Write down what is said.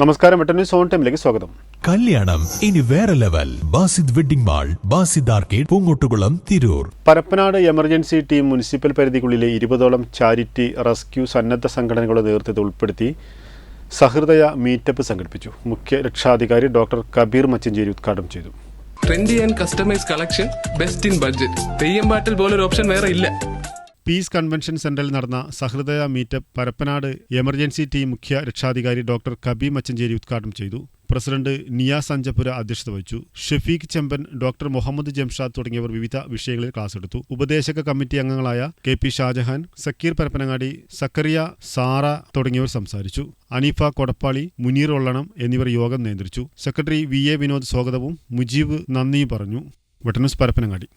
നമസ്കാരം വെട്ടന്യൂ സോൺ ടൈമിലേക്ക് സ്വാഗതം. കല്യാണം ഇനി വേറെ level. Basid wedding mall Basid arcade Poongottukulam Tirur. Parappanad emergency team municipal പരിധിക്കുള്ളിലെ ഇരുപതോളം ചാരിറ്റി റെസ്ക്യൂ സന്നദ്ധ സംഘടനകളുടെ നേതൃത്വത്തിൽ ഉൾപ്പെടുത്തി സഹൃദയ മീറ്റപ്പ് സംഘടിപ്പിച്ചു. മുഖ്യ രക്ഷാധികാരി ഡോക്ടർ കബീർ മച്ചഞ്ചേരി ഉദ്ഘാടനം ചെയ്തു. Trendy and customize collection best in budget Theyyam പാട്ടിൽ പോലൊരു ഓപ്ഷൻ വേറെ ഇല്ല. പീസ് കൺവെൻഷൻ സെന്ററിൽ നടന്ന സഹൃദയ മീറ്റപ്പ് പരപ്പനാട് എമർജൻസി ടീം മുഖ്യ രക്ഷാധികാരി ഡോക്ടർ കബി മച്ചഞ്ചേരി ഉദ്ഘാടനം ചെയ്തു. പ്രസിഡന്റ് നിയാസ് അഞ്ചപുര അധ്യക്ഷത വഹിച്ചു. ഷഫീഖ് ചെമ്പൻ ഡോക്ടർ മുഹമ്മദ് ജംഷാദ് തുടങ്ങിയവർ വിവിധ വിഷയങ്ങളിൽ ക്ലാസ് എടുത്തു. ഉപദേശക കമ്മിറ്റി അംഗങ്ങളായ K P Shajahan Zakir Parappanangadi Zakariya Sara തുടങ്ങിയവർ സംസാരിച്ചു. അനീഫ കൊടപ്പാളി മുനീർ ഒള്ളണം എന്നിവർ യോഗം നിയന്ത്രിച്ചു. സെക്രട്ടറി വി എ വിനോദ് സ്വാഗതവും മുജീബ് നന്ദിയും പറഞ്ഞു. വെട്ടനസ് പരപ്പനങ്ങാടി.